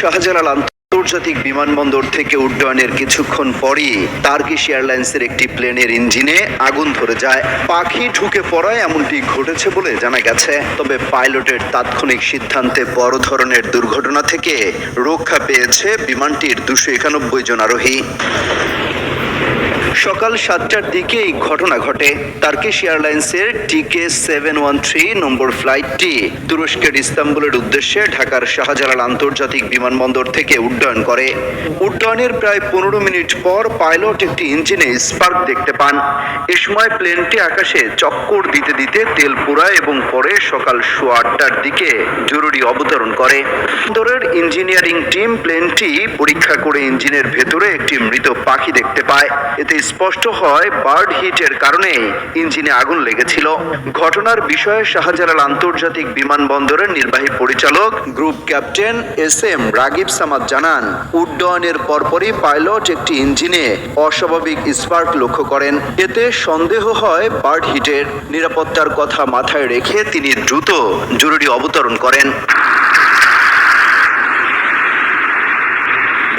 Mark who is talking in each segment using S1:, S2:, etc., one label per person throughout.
S1: শাহজালাল আন্তর্জাতিক বিমানবন্দর থেকে উড্ডয়নের কিছুক্ষণ পরই টার্কিশ এয়ারলাইন্সের একটি প্লেনের ইঞ্জিনে আগুন ধরে যায়। পাখি ঢুকে পড়ায় এমনটি ঘটেছে বলে জানা গেছে। তবে পাইলটের তাৎক্ষণিক সিদ্ধান্তে বড় ধরনের দুর্ঘটনা থেকে রক্ষা পেয়েছে বিমানটির দুশো একানব্বই জন আরোহী। সকাল সাতটার দিকে এই ঘটনা ঘটে। টার্কিশ এয়ারলাইন্সের T K seven one three নম্বর ফ্লাইটটি তুরস্কের ইস্তাম্বুলের উদ্দেশ্যে ঢাকার শাহজালাল আন্তর্জাতিক বিমানবন্দর থেকে উড্ডয়ন করে। উড্ডয়নের প্রায় পনেরো মিনিট পর পাইলট একটি ইঞ্জিনে স্পার্ক দেখতে পান। এ সময় প্লেনটি আকাশে চক্কর দিতে দিতে তেল পোড়ায় এবং পরে সকাল সোয়া আটটার দিকে জরুরি অবতরণ করে। বন্দরের ইঞ্জিনিয়ারিং টিম প্লেনটি পরীক্ষা করে ইঞ্জিনের ভেতরে একটি মৃত পাখি দেখতে পায়। এতে স্পষ্ট হয় বার্ড হিটের কারণে ইঞ্জিনে আগুন লেগেছিল। ঘটনার বিষয়ে শাহজালাল আন্তর্জাতিক বিমানবন্দরের নির্বাহী পরিচালক, group captain S M Ragib Samad জানান, উড্ডয়নের পরপরই পাইলট একটি ইঞ্জিনে অস্বাভাবিক স্পার্ক লক্ষ্য করেন। এতে সন্দেহ হয় বার্ড হিটের। নিরাপত্তার কথা মাথায় রেখে তিনি দ্রুত জরুরি অবতরণ করেন।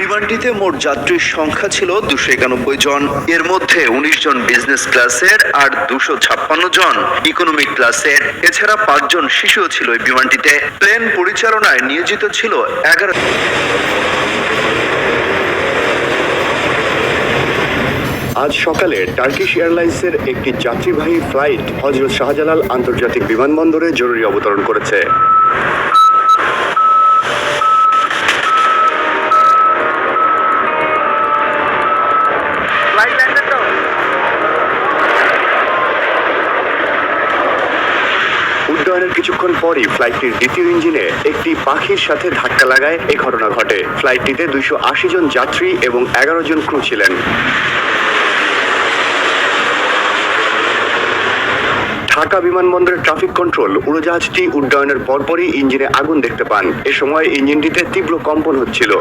S1: বিমানটিতে মোট যাত্রীর সংখ্যা ছিল দুশো একানব্বই জন। এর মধ্যে উনিশ জন বিজনেস ক্লাসের আর দুশো ছাপ্পান্ন জন ইকোনমিক ক্লাসের এছাড়া পাঁচজন শিশুও ছিল এই বিমানটিতে। প্লেন পরিচালনায় নিয়োজিত ছিল এগারো
S2: আজ সকালে টার্কিশ এয়ারলাইন্সের একটি যাত্রীবাহী ফ্লাইট হজরত শাহজালাল আন্তর্জাতিক বিমানবন্দরে জরুরি অবতরণ করেছে। উড্ডয়নের কিছুক্ষণ পরই ফ্লাইটটির দ্বিতীয় ইঞ্জিনে একটি পাখির সাথে ধাক্কা লাগায় এই ঘটনা ঘটে। ফ্লাইটটিতে দুইশো আশি জন যাত্রী এবং এগারো জন ক্রু ছিলেন। ঢাকা বিমানবন্দরের ট্রাফিক কন্ট্রোল, উড়োজাহাজটি উড্ডয়নের পরপরই ইঞ্জিনে আগুন দেখতে পান। এ সময় ইঞ্জিনটিতে তীব্র কম্পন হচ্ছিল।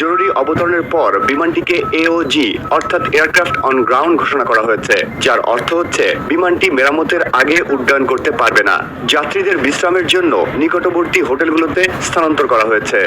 S2: জরুরি অবতরণের পর বিমানটিকে এওজি অর্থাৎ এয়ারক্রাফট অন গ্রাউন্ড ঘোষণা করা হয়েছে, যার অর্থ হচ্ছে বিমানটি মেরামতের আগে উড্ডয়ন করতে পারবে না। যাত্রীদের বিশ্রামের জন্য নিকটবর্তী হোটেলগুলোতে স্থানান্তর করা হয়েছে।